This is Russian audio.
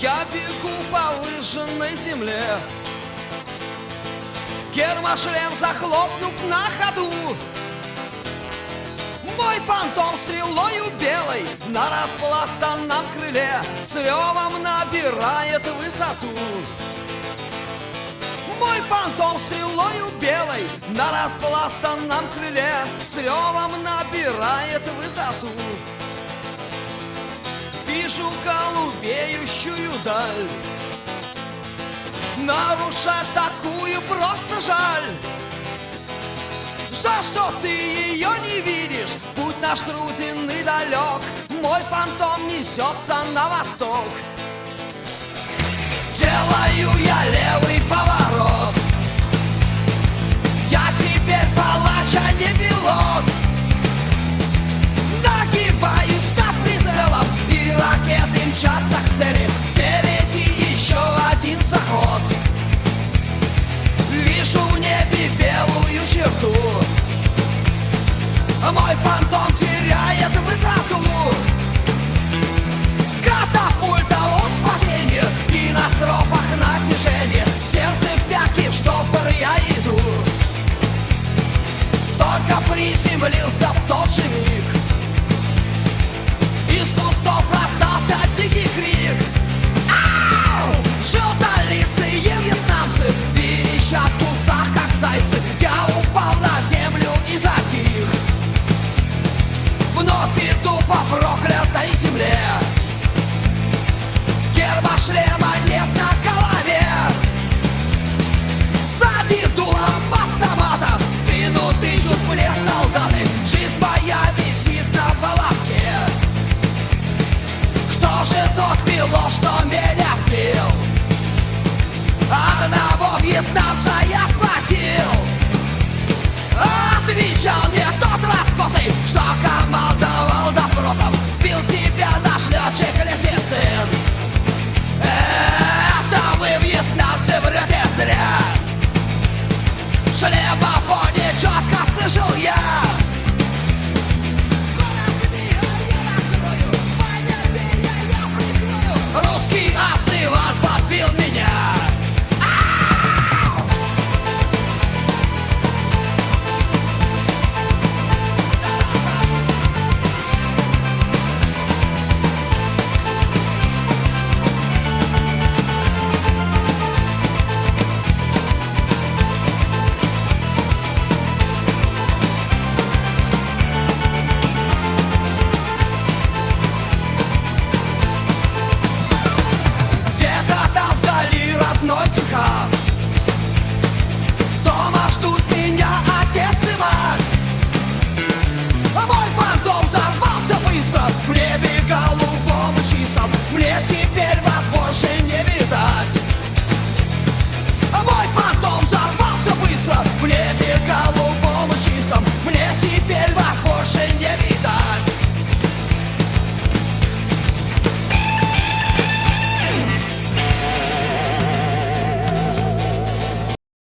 бегу по выжженной земле. Гермошлем захлопнув на ходу. Мой фантом стрелою белой На распластанном крыле С ревом набирает высоту. Мой фантом стрелою белой На распластанном крыле С ревом набирает высоту Вижу голубеющую даль. Нарушать такую просто жаль. Жаль, что ты ее не видишь? Путь наш труден и далек Мой фантом несется на восток приземлился в тот же миг. Из кустов раздался голубой